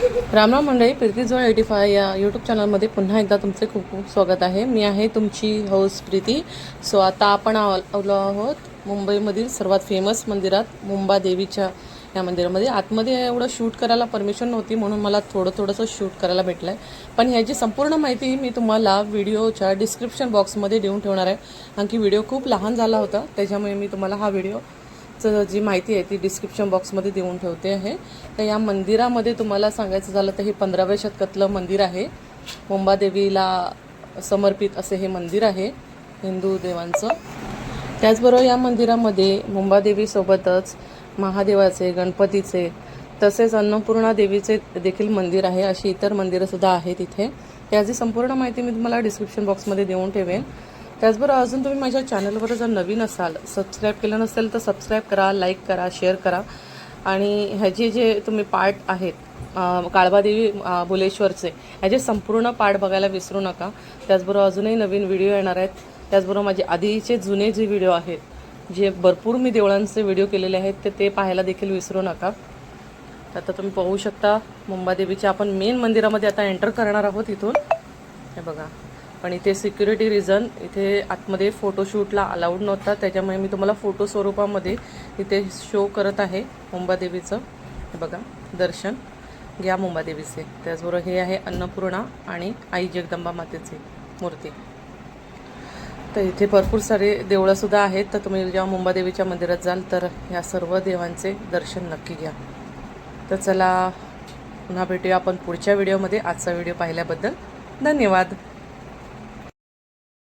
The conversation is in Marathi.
रामराम मंडळी प्रीतीजवळ एटी फाय या यूट्यूब चॅनलमध्ये पुन्हा एकदा तुमचे खूप खूप स्वागत आहे. मी आहे तुमची हौस प्रीती. सो आता आपण आलो आहोत मुंबईमधील सर्वात फेमस मंदिरात मुंबा देवीच्या या मंदिरामध्ये. आतमध्ये एवढं शूट करायला परमिशन नव्हती म्हणून मला थोडं थोडंसं शूट करायला भेटलं आहे पण ह्याची संपूर्ण माहिती मी तुम्हाला व्हिडिओच्या डिस्क्रिप्शन बॉक्समध्ये देऊन ठेवणार आहे. आणखी व्हिडिओ खूप लहान झाला होता त्याच्यामुळे मी तुम्हाला हा व्हिडिओ चं जी माहिती आहे ती डिस्क्रिप्शन बॉक्समध्ये देऊन ठेवते आहे. तर या मंदिरामध्ये तुम्हाला सांगायचं झालं तर हे पंधराव्या शतकातलं मंदिर आहे. मुंबादेवीला समर्पित असे हे मंदिर आहे हिंदू देवांचं. त्याचबरोबर या मंदिरामध्ये मुंबादेवीसोबतच महादेवाचे गणपतीचे तसेच अन्नपूर्णा देवीचे देखील मंदिर आहे. अशी इतर मंदिरंसुद्धा आहेत इथे. त्याची संपूर्ण माहिती मी तुम्हाला डिस्क्रिप्शन बॉक्समध्ये देऊन ठेवेन. त्याचबरोबर अजून तुम्ही माझ्या चॅनलवर जर नवीन असाल सबस्क्राईब केलं नसेल तर सबस्क्राईब करा लाईक करा शेअर करा. आणि ह्याचे जे तुम्ही पार्ट आहेत काळबादेवी भुलेश्वरचे बुलेश्वरचे ह्याचे संपूर्ण पार्ट बघायला विसरू नका. त्याचबरोबर अजूनही नवीन व्हिडिओ येणार आहेत. त्याचबरोबर माझे आधीचे जुने जे व्हिडिओ आहेत जे भरपूर मी देवळांचे व्हिडिओ केलेले आहेत ते ते पाहायला देखील विसरू नका. आता तुम्ही पाहू शकता मुंबादेवीच्या आपण मेन मंदिरामध्ये आता एंटर करणार आहोत इथून. हे बघा. पण इथे सिक्युरिटी रिझन इथे आतमध्ये फोटोशूटला अलाउड नव्हता. त्याच्यामुळे मी तुम्हाला फोटो स्वरूपामध्ये इथे शो करत आहे मुंबादेवीचं हे बघा दर्शन. घ्या मुंबादेवीचे त्याचबरोबर हे आहे अन्नपूर्णा आणि आई जगदंबा मातेची मूर्ती. तर इथे भरपूर सारे देवळंसुद्धा आहेत. तर तुम्ही जेव्हा मुंबादेवीच्या मंदिरात जाल तर ह्या सर्व देवांचे दर्शन नक्की घ्या. तर चला पुन्हा भेटूया आपण पुढच्या व्हिडिओमध्ये. आजचा व्हिडिओ पाहिल्याबद्दल धन्यवाद.